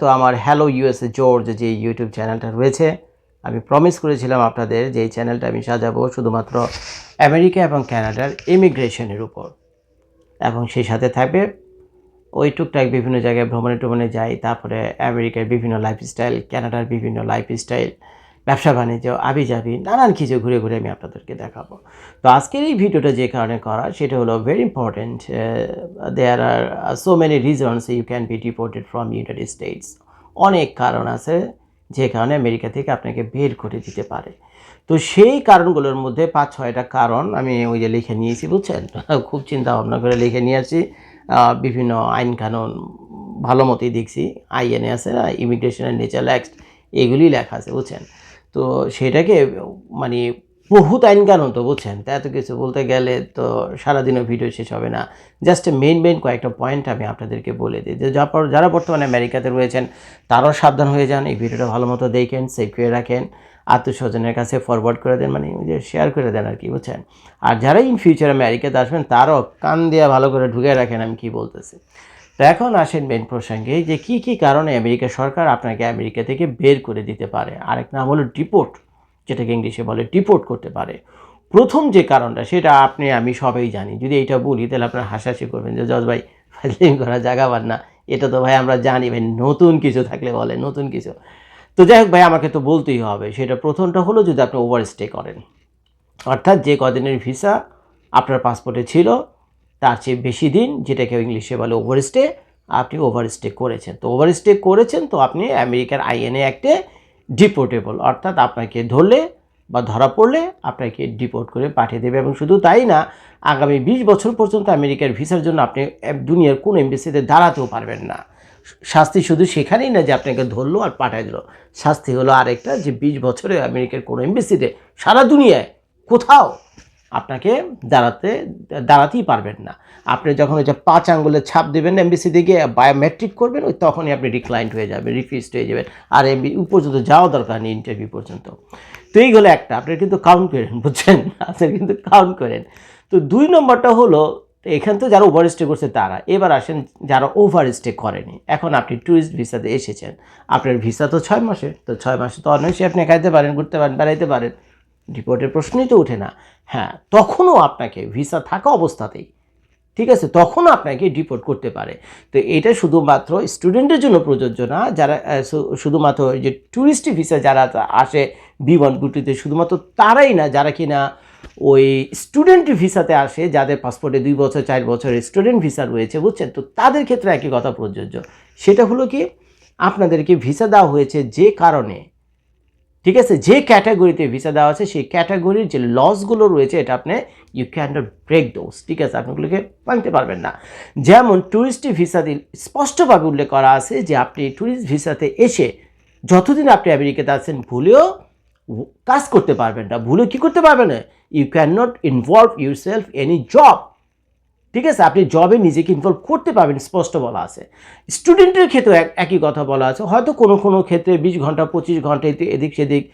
তো আমার hello USA George যে ইউটিউব চ্যানেলটা রয়েছে, আমি প্রমিস করেছিলাম আপনাদের যে চ্যানেলটা আমি সাজাবো শুধুমাত্র আমেরিকা এবং কানাডার ইমিগ্রেশনের উপর। এবং সেই সাথে থাকবে ওই টুকটাক বিভিন্ন জায়গায় ভ্রমণে ট্রমণে যাই, তারপরে আমেরিকার বিভিন্ন লাইফস্টাইল কানাডার বিভিন্ন লাইফস্টাইল ব্যবসা বাণিজ্য আবি যাবি নানান কিছু ঘুরে ঘুরে আমি আপনাদেরকে দেখাবো। তো আজকের এই ভিডিওটা যে কারণে করা সেটা হলো very important there are so many reasons you can be deported from United States অনেক কারণ আছে যে কারণে আমেরিকা থেকে আপনাকে বের করে দিতে পারে। তো সেই কারণগুলোর মধ্যে পাঁচ ছয়টা কারণ আমি ওই যে লিখে নিয়েছি বুঝছেন? খুব চিন্তা ভাবনা করে লিখে নিয়ে আহ, বিভিন্ন আইন কানুন ভালো মতোই দেখছি। আইএনএ আছে না ইমিগ্রেশন অ্যান্ড নেচার অ্যাক্ট এগুলি লেখা আছে বুঝছেন? তো সেটাকে মানে বহুত আইন কানুন তো বুঝছেন? তা এত কিছু বলতে গেলে তো সারাদিনও ভিডিও শেষ হবে না। জাস্ট মেন মেন কয়েকটা পয়েন্ট আমি আপনাদেরকে বলে দিই। যে যারা বর্তমানে আমেরিকাতে রয়েছেন, তারাও সাবধান হয়ে যান, এই ভিডিওটা ভালো মতো দেখেন সেভ করে রাখেন, আত্মীয়স্বজনের কাছে ফরওয়ার্ড করে দেন মানে যে শেয়ার করে দেন আর কি, বুঝছেন? আর যারা ইন ফিউচার আমেরিকাতে আসবেন, তারও কান দিয়ে ভালো করে ঢুকে রাখেন, আমি কি বলতেছি। তো এখন আসেন মেন প্রসঙ্গে যে কি কি কারণে আমেরিকা সরকার আপনাকে আমেরিকা থেকে বের করে দিতে পারে। আরেক নাম হলো ডিপোর্ট যেটাকে ইংলিশে বলে ডিপোর্ট করতে পারে। প্রথম যে কারণটা, সেটা আপনি, আমি সবাই জানি। যদি এটা বলি, তাহলে আপনার হাসাহাসি করবেন যে, জজ ভাই, ফাইলিং করা জায়গা পান না। এটা তো ভাই আমরা জানি ভাই, নতুন কিছু থাকলে বলে, নতুন কিছু। তো যাই হোক ভাই, আমাকে তো বলতেই হবে। সেটা প্রথমটা হলো যদি আপনি ওভার স্টে করেন। অর্থাৎ যে কদিনের ভিসা আপনার পাসপোর্টে ছিল তার চেয়ে বেশি দিন যেটাকে ইংলিশে বলে ওভারস্টে আপনি ওভারস্টে করেছেন। তো ওভারস্টে করেছেন, তো আপনি আমেরিকার আইএনএ অ্যাক্টে ডিপোর্টেবল অর্থাৎ আপনাকে ধরলে বা ধরা পড়লে আপনাকে ডিপোর্ট করে পাঠিয়ে দেবে। এবং শুধু তাই না, আগামী বিশ বছর পর্যন্ত আমেরিকার ভিসার জন্য আপনি দুনিয়ার কোনো এমবিসিতে দাঁড়াতেও পারবেন না। শাস্তি শুধু সেখানেই না যে আপনাকে ধরলো আর পাঠিয়ে দিল। শাস্তি হলো আরেকটা যে বিশ বছরে আমেরিকার কোনো এমবিসিতে সারা দুনিয়ায় কোথাও আপনাকে দাঁড়াতে, দাঁড়াতেই পারবেন না। আপনি যখন ওই যে পাঁচ আঙ্গুলের ছাপ দেবেন এমবিসি দিকে, বায়োমেট্রিক করবেন, ওই তখনই আপনি ডিক্লাইন্ড হয়ে যাবেন রিফিউজড হয়ে যাবেন, আর এমবি পর্যন্ত যাওয়া দরকার নেই ইন্টারভিউ পর্যন্ত। তো এই হলো একটা, আপনি কিন্তু কাউন্ট করেন, বুঝছেন? আপনি কিন্তু কাউন্ট করেন। তো দুই নম্বরটা হলো, এখান তো যারা ওভার স্টে করছে তারা। এবার আসেন, যারা ওভার স্টে করেনি। এখন আপনি ট্যুরিস্ট ভিসাতে এসেছেন। আপনার ভিসা তো ছয় মাসে তো ছয় মাসে তো অনায়াসে আপনি খাইতে পারেন, ঘুরতে পারেন, বেড়াইতে পারেন। ডিপোর্টের প্রশ্নই তো ওঠে না। হ্যাঁ তখনও আপনাকে ভিসা থাকা অবস্থাতেই, ঠিক আছে তখনও আপনাকে ডিপোর্ট করতে পারে। তো এটা শুধুমাত্র স্টুডেন্টের জন্য প্রযোজ্য না, যারা শুধুমাত্র যে ট্যুরিস্ট ভিসা যারা আসে বিমান গুটিতে শুধুমাত্র তারাই না, যারা কিনা ওই স্টুডেন্ট ভিসাতে আসে, যাদের পাসপোর্টে দুই বছর, চার বছর স্টুডেন্ট ভিসা রয়েছে, বুঝছেন? তো তাদের ক্ষেত্রে একই কথা প্রযোজ্য। সেটা হলো কি, আপনাদেরকে ভিসা দেওয়া হয়েছে যে কারণে ঠিক আছে? যে ক্যাটাগরিতে ভিসা দেওয়া আছে, সেই ক্যাটাগরির যে লসগুলো রয়েছে, এটা আপনি ইউ ক্যান ব্রেক দোজ ঠিক আছে? আপনি ওগুলোকে ভাঙতে পারবেন না। যেমন ট্যুরিস্ট ভিসা দিল স্পষ্টভাবে উল্লেখ করা আছে যে, আপনি ট্যুরিস্ট ভিসাতে এসে যতদিন আপনি আমেরিকাতে আছেন, ভুলেও কাজ করতে পারবেন না। ভুলেও কী করতে পারবেন? না you can not involve your self any job ঠিক আছে? আপনি জবে নিজেকে ইনভলভ করতে পারবেন, স্পষ্ট বলা আছে। স্টুডেন্টের ক্ষেত্রে এক- একই কথা বলা আছে। হয়তো কোনো কোনো ক্ষেত্রে বিশ ঘণ্টা, পঁচিশ ঘণ্টা এদিক সেদিক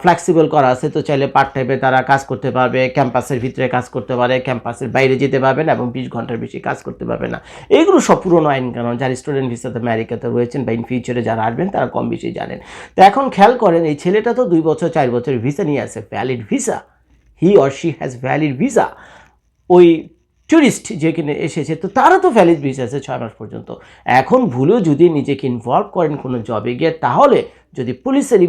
ফ্লেক্সিবল করা আছে। তো চাইলে পার্ট টাইমে তারা কাজ করতে পারবে ক্যাম্পাসের ভিতরে কাজ করতে পারে ক্যাম্পাসের বাইরে যেতে পারবেন এবং বিশ ঘণ্টার বেশি কাজ করতে পারবে না। এইগুলো সব পুরনো আইন কারণ যারা স্টুডেন্ট ভিসাতে আমেরিকাতে রয়েছেন বা ইন ফিউচারে যারা আসবেন, তারা কম বেশি জানেন। তো এখন খেয়াল করেন, এই ছেলেটা তো দুই বছর, চার বছরের ভিসা নিয়ে আসে valid visa he or she has valid visa ওই ট্যুরিস্ট যে কিনে এসেছে, তো তারা তো ভ্যালিড ভিসা আছে ছয় মাস পর্যন্ত। এখন ভুলেও যদি নিজেকে ইনভলভ করেন কোনো জবে গিয়ে, তাহলে যদি পুলিশের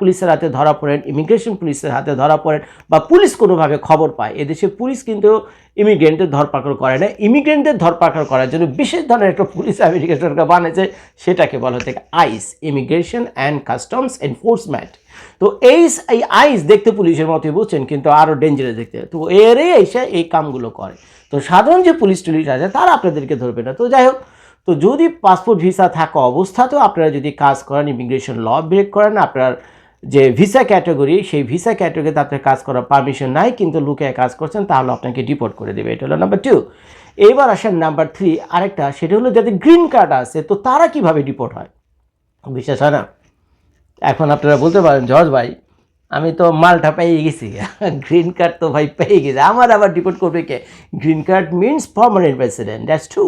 পুলিশের হাতে ধরা পড়েন ইমিগ্রেশন পুলিশের হাতে ধরা পড়েন, বা পুলিশ কোনোভাবে খবর পায়, এদেশে পুলিশ কিন্তু ইমিগ্রেন্টের ধরপাকড় করে না। ইমিগ্রেন্টের ধরপাকড় করার জন্য বিশেষ ধরনের একটা পুলিশ আমেরিকা সরকার বানিয়েছে, সেটাকে বলা হচ্ছে ICE immigration and customs enforcement তো এই আইস দেখতে পুলিশের মতোই বুঝছেন, কিন্তু আরও ডেঞ্জারাস দেখতে। তো এরে এসে এই কামগুলো করে। তো সাধারণ যে পুলিশ টুলিশ আছে, তারা আপনাদেরকে ধরবে না। তো যাই হোক, তো যদি পাসপোর্ট ভিসা থাকা অবস্থাতেও আপনারা যদি কাজ করেন ইমিগ্রেশন ল ব্রেক করেন, আপনার যে ভিসা ক্যাটাগরি সেই ভিসা ক্যাটাগরিতে আপনার কাজ করার পারমিশন নাই, কিন্তু লুকে কাজ করছেন, তাহলে আপনাকে ডিপোর্ট করে দেবে। এটা হলো নাম্বার টু এবার আসেন নাম্বার থ্রি আরেকটা, সেটা হলো যাদের গ্রিন কার্ড আছে, তো তারা কীভাবে ডিপোর্ট হয়? বিশ্বাস হয় না? এখন আপনারা বলতে পারেন, জজ ভাই, আমি তো মালটা পেয়ে গেছি। গ্রিন কার্ড তো ভাই পেয়ে গেছি। আমার আবার ডিপোর্ট করবে কে? Green card means permanent resident that's true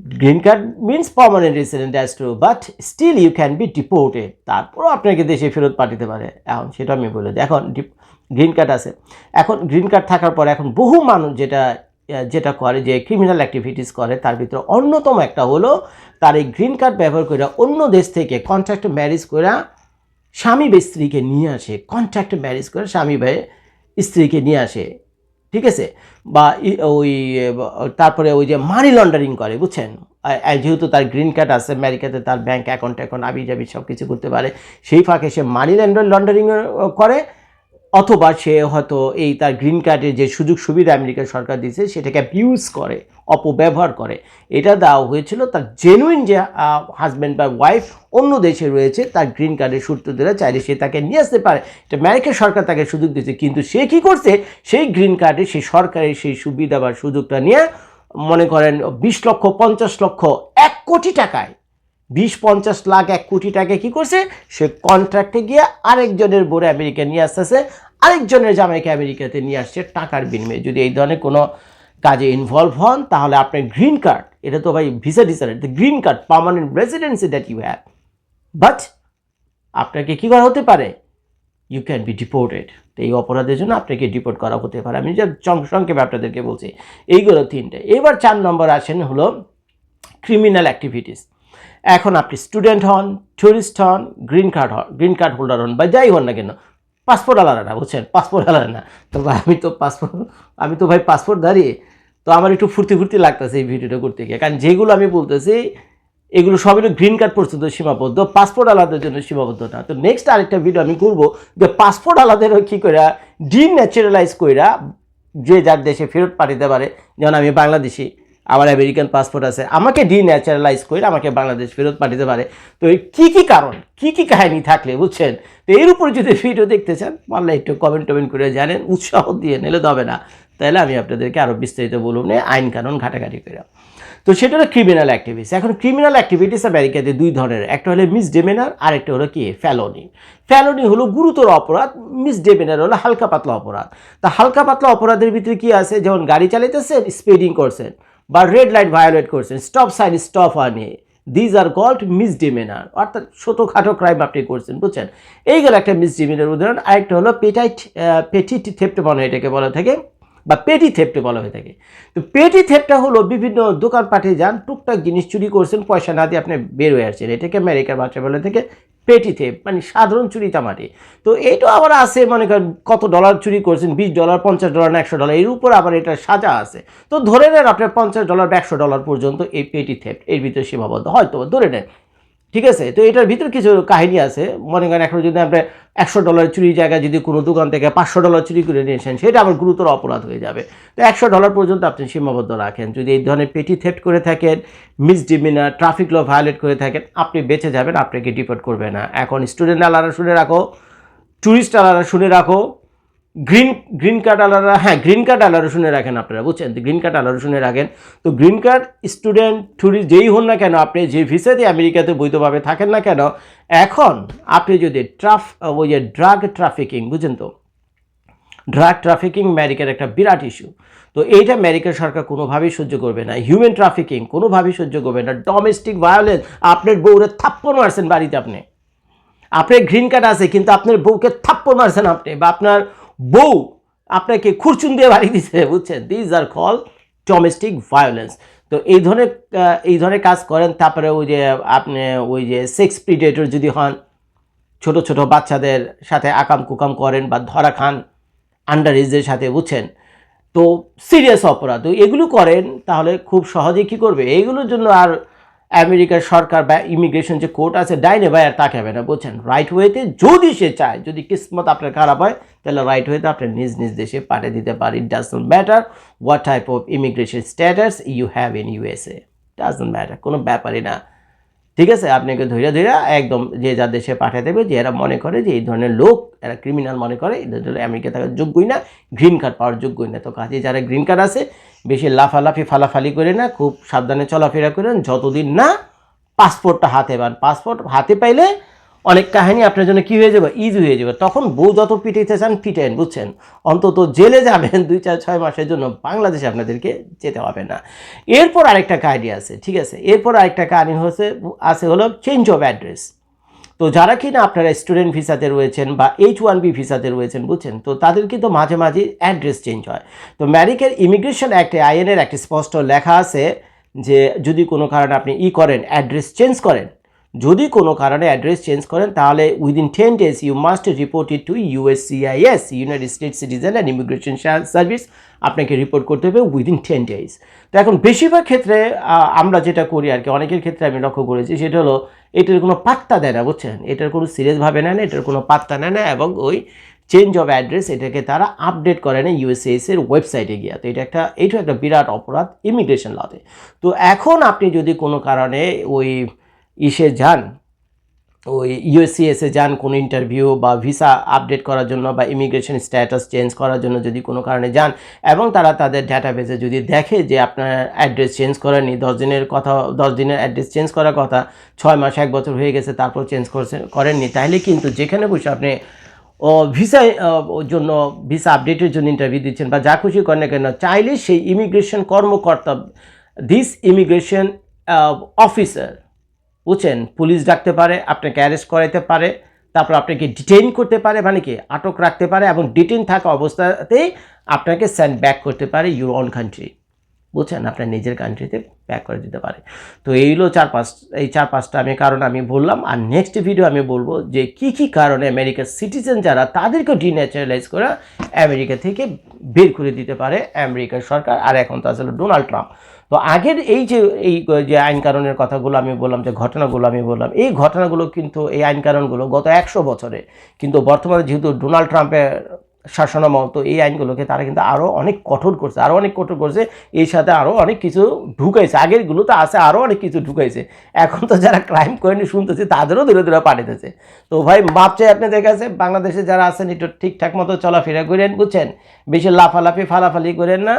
green card means permanent resident as to but still you can be deported তারপরও আপনাকে দেশে ফেরত পাঠাতে পারে। এখন সেটা আমি বলে দিই। এখন গ্রিন কার্ড আছে। এখন গ্রিন কার্ড থাকার পর এখন বহু মানুষ যেটা যেটা করে যে ক্রিমিনাল অ্যাক্টিভিটিস করে, তার ভিতরে অন্যতম একটা হলো তার এই গ্রিন কার্ড ব্যবহার করে অন্য দেশ থেকে কন্ট্রাক্ট ম্যারেজ করে স্বামী বা স্ত্রীকে নিয়ে আসে কন্ট্রাক্ট ম্যারেজ করে স্বামী ভাই স্ত্রীকে নিয়ে আসে, ঠিক আছে? বা ওই, তারপরে ওই যে মানি লন্ডারিং করে, বুঝছেন? যেহেতু তার গ্রিন কার্ড আছে আমেরিকাতে তার ব্যাঙ্ক অ্যাকাউন্ট এখন আবি যাবি সব কিছু করতে পারে, সেই ফাঁকে সে মানি লন্ডারিং করে অথবা সে হয়তো এই তার গ্রিন কার্ডের যে সুযোগ সুবিধা আমেরিকার সরকার দিয়েছে, সেটাকে অ্যাবিউজ করে, অপব্যবহার করে। এটা দেওয়া হয়েছিল তার জেনুইন যে হাজব্যান্ড বা ওয়াইফ অন্য দেশে রয়েছে, তার গ্রিন কার্ডের সূত্র ধরে চাইলে সে তাকে নিয়ে আসতে পারে। এটা আমেরিকার সরকার তাকে সুযোগ দিয়েছে, কিন্তু সে কি করছে? সেই গ্রিন কার্ডে সেই সরকারের সেই সুবিধা বা সুযোগটা নিয়ে, মনে করেন বিশ লক্ষ, পঞ্চাশ লক্ষ, এক কোটি টাকায় বিশ পঞ্চাশ লাখ এক কোটি টাকা কি করছে? সে কন্ট্রাক্টে গিয়ে আরেকজনের বোরে আমেরিকা নিয়ে আসতেছে, আরেকজনের জামাইকে আমেরিকাতে নিয়ে আসছে টাকার বিনিময়ে। যদি এই ধরনের কোনো কাজে ইনভলভ হন, তাহলে আপনার গ্রিন কার্ড এটা তো ভাই visa ডিসার green card permanent residency that you have but আপনাকে কী করা হতে পারে? ইউ ক্যান বি ডিপোর্টেড তো এই অপরাধের জন্য আপনাকে ডিপোর্ট করা হতে পারে। আমি যে সংক্ষেপে আপনাদেরকে বলছি, এইগুলো তিনটে। এবার চার নম্বর আসেন হলো ক্রিমিনাল অ্যাক্টিভিটিস এখন আপনি স্টুডেন্ট হন ট্যুরিস্ট হন গ্রিন কার্ড হন গ্রিন কার্ড হোল্ডার হন বা যাই হন না কেন পাসপোর্ট আলাদা না, বুঝছেন? পাসপোর্ট আলাদা না। তো ভাই, আমি তো পাসপোর্ট আমি তো ভাই পাসপোর্ট দাঁড়িয়ে তো আমার একটু ফুর্তি ফুর্তি লাগতেছে এই ভিডিওটা করতে গিয়ে। কারণ যেগুলো আমি বলতেছি, এগুলো সবই গ্রিন কার্ড পর্যন্ত সীমাবদ্ধ পাসপোর্ট আলাদার জন্য সীমাবদ্ধ না তো নেক্সট আরেকটা ভিডিও আমি করব, যে পাসপোর্ট আলাদের কী করে ডিন্যাচারালাইজ কইরা, যে যার দেশে ফেরত পাঠাতে পারে, যেমন আমি বাংলাদেশি। আমার আমেরিকান পাসপোর্ট আছে, আমাকে ডি ডিন্যাচারালাইজ করে আমাকে বাংলাদেশ ফেরত পাঠাতে পারে। তো এই কী কী কারণ, কী কী কাহিনী থাকলে বুঝছেন? তো এর উপরে যদি ভিডিও দেখতে চান পারলে একটু কমেন্ট টমেন্ট করে জানেন, উৎসাহ দিয়ে নিলে তো হবে না। তাহলে আমি আপনাদেরকে আরও বিস্তারিত বলুন না আইন কানুন ঘাটাঘাটি করে। তো সেটা হলো ক্রিমিনাল অ্যাক্টিভিটিস এখন ক্রিমিনাল অ্যাক্টিভিটিস আমেরিকাতে দুই ধরনের, একটা হলো মিসডেমেনার আর একটা হলো কি? ফ্যালোনি ফ্যালোনি হলো গুরুতর অপরাধ মিসডেমেনার হলো হালকা পাতলা অপরাধ। তা হালকা পাতলা অপরাধের ভিতরে কি আছে? যেমন গাড়ি চালাইতেছেন স্পিডিং করছেন। বা রেড লাইট ভায়োলেট করছেন স্টপ সাইন স্টপ আনে দিজ আর কল্ড মিসডেমেনার অর্থাৎ ছোটোখাটো ক্রাইম আপনি করছেন, বুঝছেন? এইগুলো একটা মিসডেমেনার উদাহরণ। আরেকটা হলো পেটাইট পেটিট থেপ্ট এটাকে বলা থাকে। বা পেটি থেপ্টে বলা হয়ে থাকে। তো পেটি থেপটা হলো বিভিন্ন দোকানপাটে যান, টুকটাক জিনিস চুরি করছেন, পয়সা না দিয়ে আপনি বের হয়ে আসছেন। এটাকে আমেরিকার বাচ্চা বলে থেকে পেটি থেপ মানে সাধারণ চুরি তামাটি তো এইটা আবার আছে, মনে করেন কত ডলার চুরি করছেন, বিশ ডলার পঞ্চাশ ডলার একশো ডলার এর উপর আবার এটা সাজা আছে। তো ধরে নেন আপনার পঞ্চাশ ডলার বা একশো ডলার পর্যন্ত এই পেটি থেপ, এর ভিতরে সীমাবদ্ধ। হয়তো ধরে নেন ঠিক আছে? তো এটার ভিতর কিছু কাহিনী আছে। মনে করেন এখন যদি আপনি একশো ডলার চুরির জায়গায় যদি কোনো দোকান থেকে পাঁচশো ডলার চুরি করে নিয়েছেন সেটা আবার গুরুতর অপরাধ হয়ে যাবে। তো একশো ডলার পর্যন্ত আপনি সীমাবদ্ধ রাখেন। যদি এই ধরনের পেটি থেফট করে থাকেন মিসডিমিনার ট্রাফিক ল ভায়োলেট করে থাকেন, আপনি বেঁচে যাবেন, আপনাকে ডিপোর্ট করবে না। এখন স্টুডেন্ট আলাদা শুনে রাখো ট্যুরিস্ট আলাদা শুনে রাখো গ্রিন গ্রিন কার্ড আলাদা হ্যাঁ গ্রিন কার্ড আলাদা শুনে রাখেন আপনারা, বুঝছেন? গ্রিন কার্ড আলাদা শুনে রাখেন। তো গ্রিন কার্ড স্টুডেন্ট ট্যুরিস্ট যেই হন না কেন, আপনি যে ভিসা দিয়ে আমেরিকাতে বৈধভাবে থাকেন না কেন, এখন আপনি যদি ট্রাফ ওই যে ড্রাগ ট্রাফিকিং বুঝেন তো? ড্রাগ ট্রাফিকিং আমেরিকার একটা বিরাট ইস্যু তো এইটা আমেরিকার সরকার কোনোভাবেই সহ্য করবে না। হিউম্যান ট্রাফিকিং কোনোভাবেই সহ্য করবে না। ডোমেস্টিক ভায়োলেন্স আপনার বউরে থাপ্পড় মারছেন বাড়িতে আপনি। আপনার গ্রিন কার্ড আছে, কিন্তু আপনার বউকে থাপ্পড় মারছেন আপনি, বা আপনার বউ আপনাকে খুরচুন দিয়ে বাড়ি দিচ্ছে বুঝছেন? These are call domestic violence তো এই ধরনের এই ধরনের কাজ করেন, তারপরে ওই যে আপনি ওই যে সেক্স প্রিডেটর যদি হন, ছোট ছোট বাচ্চাদের সাথে আকাম কুকাম করেন বা ধরা খান আন্ডার এজের সাথে, বুঝছেন? তো সিরিয়াস অপরাধ। এগুলো করেন, তাহলে খুব সহজেই কী করবে? এইগুলোর জন্য আর আমেরিকার সরকার বা ইমিগ্রেশন যে কোর্ট আছে, ডাইনে বাই আর তাকাবে না, বুঝছেন? রাইট ওয়েতে যদি সে চায়, যদি কিসমত আপনার খারাপ হয়, তাহলে রাইট ওয়েতে আপনার নিজ নিজ দেশে পাঠিয়ে দিতে পারে it does not matter what type of immigration status you have in USA does not matter কোনো ব্যাপারই না। ঠিক আছে, আপনাকে ধৈর্য ধৈর্য একদম যে যার দেশে পাঠিয়ে দেবে যে এরা মনে করে যে এই ধরনের লোক, এরা ক্রিমিনাল মনে করে, এদের আমেরিকা থাকার যোগ্যই না গ্রিন কার্ড পাওয়ার যোগ্যই না। তো কাজে যারা গ্রিন কার্ড আছে বেশি লাফালাফি, ফালাফালি করে না, খুব সাবধানে চলাফেরা করেন যতদিন না পাসপোর্টটা হাতে পান। পাসপোর্ট হাতে পাইলে অনেক কাহিনী আপনার জন্য কি হয়ে যাবে? ইজি হয়ে যাবে। তখন বউ যত পিটাইতে চান পিটাইন বুঝছেন? অন্তত জেলে যাবেন দুই চার ছয় মাসের জন্য। বাংলাদেশে আপনাদেরকে যেতে হবে না। এরপর আরেকটা কাহিনী আছে, ঠিক আছে? এরপর আরেকটা কাহিনী হচ্ছে, আছে হলো চেঞ্জ অফ অ্যাড্রেস তো যারা কি না আপনারা স্টুডেন্ট ভিসাতে রয়েছেন বা এইচ ওয়ান বি ভিসাতে রয়েছেন, বুঝছেন? তো তাদের কিন্তু মাঝে মাঝে অ্যাড্রেস চেঞ্জ হয়। তো ম্যারিকের ইমিগ্রেশন অ্যাক্টে আইএনের একটি স্পষ্ট লেখা আছে যে যদি কোনো কারণে আপনি ই করেন অ্যাড্রেস চেঞ্জ করেন যদি কোনো কারণে অ্যাড্রেস চেঞ্জ করেন, তাহলে within ten days you must report it to USCIS United State Citizen and Immigration Service আপনাকে রিপোর্ট করতে হবে উইদিন টেন ডেজ তো এখন বেশিরভাগ ক্ষেত্রে আমরা যেটা করি আর কি, অনেকের ক্ষেত্রে আমি লক্ষ্য করেছি, সেটা হলো এটার কোনো পাত্তা দেয় না, বুঝছেন? এটার কোনো সিরিয়াসভাবে নেয় না, এটার কোনো পাত্তা নেয় না এবং ওই চেঞ্জ অফ অ্যাড্রেস এটাকে তারা আপডেট করে না ইউএসএস এর ওয়েবসাইটে গিয়ে। তো এটা একটা এটা একটা বিরাট অপরাধ ইমিগ্রেশন লতে তো এখন আপনি যদি কোনো কারণে ওই ইসে যান ওই ইউএসসিএসে যান কোনো ইন্টারভিউ বা ভিসা আপডেট করার জন্য বা ইমিগ্রেশন স্ট্যাটাস চেঞ্জ করার জন্য যদি কোনো কারণে যান এবং তারা তাদের ডেটাবেসে যদি দেখে যে আপনার অ্যাড্রেস চেঞ্জ করেনি দশ দিনের কথা, দশ দিনের অ্যাড্রেস চেঞ্জ করার কথা, ছয় মাস, এক বছর হয়ে গেছে, তারপর চেঞ্জ করছে, করেননি, তাহলে কিন্তু যেখানে বসে আপনি, ও ভিসা জন্য ভিসা আপডেটের জন্য ইন্টারভিউ দিচ্ছেন বা যা খুশি করেন না কেন, চাইলে সেই ইমিগ্রেশন কর্মকর্তা দিস ইমিগ্রেশন অফিসার বুঝছেন পুলিশ ডাকতে পারে, আপনাকে অ্যারেস্ট করাইতে পারে, তারপর আপনাকে ডিটেইন করতে পারে মানে কি, আটক রাখতে পারে এবং ডিটেইন থাকা অবস্থাতেই আপনাকে সেন্ড ব্যাক করতে পারে ইউর অন কান্ট্রি বুঝছেন? আপনার নিজের কান্ট্রিতে ব্যাক করে দিতে পারে। তো এইগুলো চার পাঁচ, এই চার পাঁচটা আমি কারণ আমি বললাম। আর নেক্সট ভিডিও আমি বলব যে কি কি কারণে আমেরিকার সিটিজেন যারা তাদেরকে ডিন্যাচারালাইজ করে আমেরিকা থেকে বের করে দিতে পারে আমেরিকার সরকার। আর এখন তো আসলে ডোনাল্ড ট্রাম্প তো আগের এই যে এই, যে আইন কানুনের কথাগুলো আমি বললাম, যে ঘটনাগুলো আমি বললাম, এই ঘটনাগুলো কিন্তু, এই আইন কানুনগুলো গত একশো বছরে কিন্তু বর্তমানে যেহেতু ডোনাল্ড ট্রাম্পের শাসনামল, তো এই আইনগুলোকে তারা কিন্তু আরও অনেক কঠোর করছে আরও অনেক কঠোর করছে, এর সাথে আরও অনেক কিছু ঢুকাইছে আগেরগুলো তো আছে আরও অনেক কিছু ঢুকাইছে, এখন তো যারা ক্রাইম করেনি শুনতেছে তাদেরও দূরে দূরে পাঠাইতেছে তো ভাই মাপ চাই আপনাদের কাছে, বাংলাদেশে যারা আছেন, একটু ঠিকঠাক মতো চলাফেরা করেন, বুঝছেন? বেশি লাফালাফি, ফালাফালি করেন না।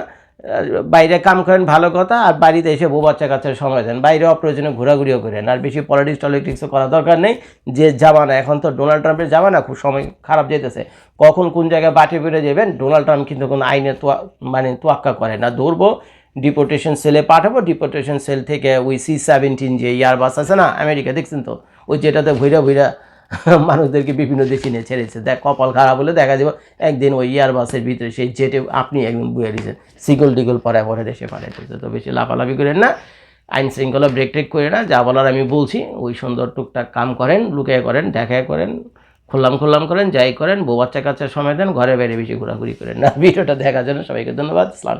বাইরে কাম করেন ভালো কথা, আর বাড়িতে এসে বউ বাচ্চা কাচ্চার সময় দেন। বাইরে অপ্রয়োজনে ঘোরাঘুরিও করেন। আর বেশি পলিটিক্স টলিটিক্সও করা দরকার নেই। যে জামানা এখন তো ডোনাল্ড ট্রাম্পের জামানা খুব সময় খারাপ যেতেছে কখন কোন জায়গায় বাটে বেড়ে যাবেন ডোনাল্ড ট্রাম্প কিন্তু কোনো আইনে তোয়া মানে তোয়াক্কা করে না। ধরবো ডিপোর্টেশন সেলে পাঠাবো ডিপোর্টেশন সেল থেকে ওই সি সেভেন্টিন যে ইয়ারবাস আছে না আমেরিকা দেখছেন তো? ওই যেটাতে ভৈরা ভৈরা মানুষদেরকে বিভিন্ন দেশে নিয়ে ছেড়েছে। দেখ, কপাল খারাপ হলে দেখা যাবে একদিন ওই ইয়ারবাসের ভিতরে সেই জেটে আপনি একদম বুয়ে দিয়েছেন। সিগল টিগল পরে পরে দেশে পাঠাইতেছে। তো বেশি লাফালাফি করেন না। আইন শৃঙ্খলা ব্রেক টেক করে না। যা বলার আমি বলছি। ওই সুন্দর টুকটাক কাম করেন, লুকিয়ে করেন, দেখায় করেন খুললাম খুললাম করেন, যাই করেন, বউ বাচ্চা কাচ্চার সময় দেন, ঘরে বাইরে বেশি ঘোরাঘুরি করেন না। ভিডিওটা দেখার জন্য সবাইকে ধন্যবাদ। সালাম